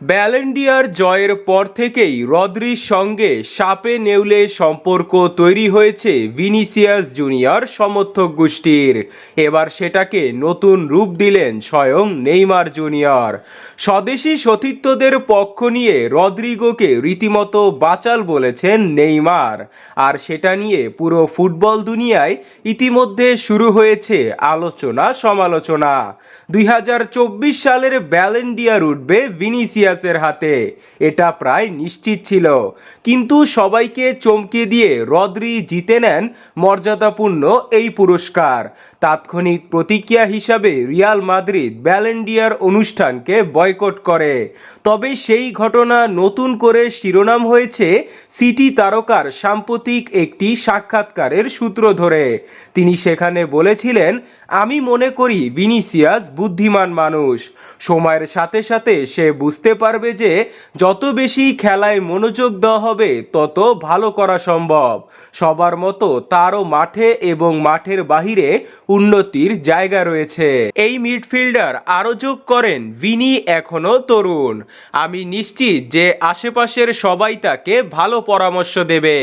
Ballon d'Or জয়ের পর থেকেই রদ্রির সঙ্গে সাপে নেউলে সম্পর্ক তৈরি হয়েছে ভিনিসিয়াস জুনিয়র সমর্থক গোষ্ঠীর। এবার সেটাকে নতুন রূপ দিলেন স্বয়ং নেইমার জুনিয়র। স্বদেশি সতীর্থদের পক্ষ নিয়ে রদ্রিগোকে রীতিমতো বাচাল বলেছেন নেইমার। আর সেটা নিয়ে পুরো ফুটবল দুনিয়ায় ইতিমধ্যে শুরু হয়েছে আলোচনা সমালোচনা দুই হাজার চব্বিশ সালের ব্যালেন্ডিয়ার উঠবে ভিনিসিয়াসের হাতে। এটা প্রায় নিশ্চিত ছিল। কিন্তু সবাইকে চমকে দিয়ে রদ্রি জিতে নেন মর্যাদাপূর্ণ এই পুরস্কার। তাৎক্ষণিক প্রতিক্রিয়া হিসাবে রিয়াল মাদ্রিদ ব্যালেন্ডিয়ার অনুষ্ঠানকে বয়কট করে। তবে সেই ঘটনা নতুন করে শিরোনাম হয়েছে সিটি তারকার সাম্প্রতিক একটি সাক্ষাৎকারের সূত্র ধরে। তিনি সেখানে বলেছিলেন, আমি মনে করি ভিনিসিয়াস বুদ্ধিমান মানুষ। সময়ের সাথে সাথে সে বুঝতে পারবে যে যত বেশি খেলায় মনোযোগ দেওয়া হবে, তত ভালো করা সম্ভব। সবার মতো তারও মাঠে এবং মাঠের বাহিরে উন্নতির জায়গা রয়েছে। এই মিডফিল্ডার আরও যোগ করেন ভিনি এখনও তরুণ। আমি নিশ্চিত যে আশেপাশের সবাই তাকে ভালো পরামর্শ দেবে।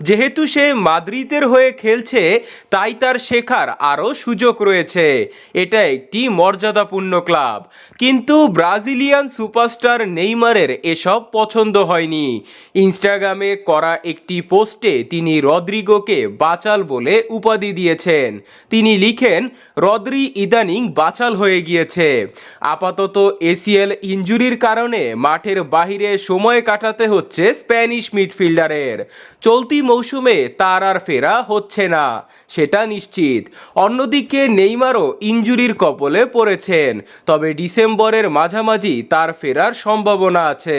যেহেতু সে মাদ্রিদের হয়ে খেলছে, তাই তার শেখার আরও সুযোগ রয়েছে। এটা একটি মর্যাদাপূর্ণ ক্লাব। কিন্তু ব্রাজিলিয়ান সুপারস্টার নেইমারের এসব পছন্দ হয়নি। ইনস্টাগ্রামে করা একটি পোস্টে তিনি রদ্রিগোকে বাচাল বলে উপাধি দিয়েছেন। তিনি লিখেন, রদ্রি ইদানিং বাচাল হয়ে গিয়েছে। আপাতত এসিএল ইঞ্জুরির কারণে মাঠের বাহিরে সময় কাটাতে হচ্ছে স্প্যানিশ মিডফিল্ডারের। চলতি মৌসুমে তার আর ফেরা হচ্ছে না, সেটা নিশ্চিত। অন্যদিকে নেইমারও ইঞ্জুরির কপলে পড়েছেন, তবে ডিসেম্বরের মাঝামাঝি তার ফেরার সম্ভাবনা আছে।